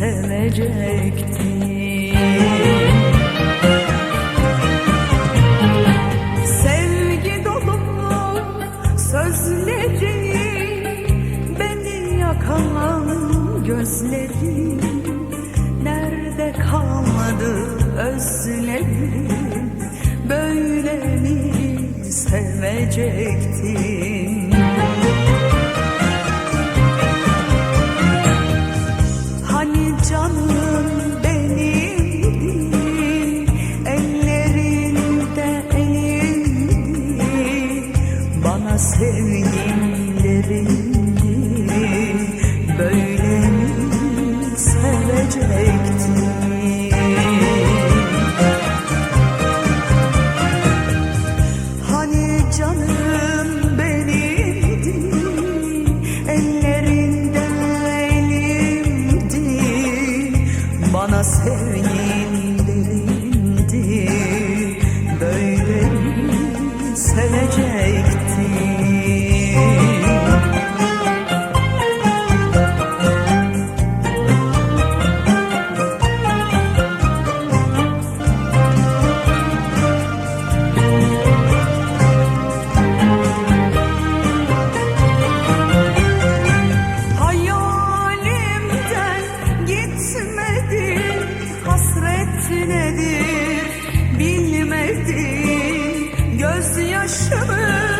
sevecekti. Sevgi dolu sözleri Beni yakan gözleri. Nerede kalmadı özleri gelecekti. sevgilerimdi Böyle sevgilerimdi bilmedin Gözyaşımı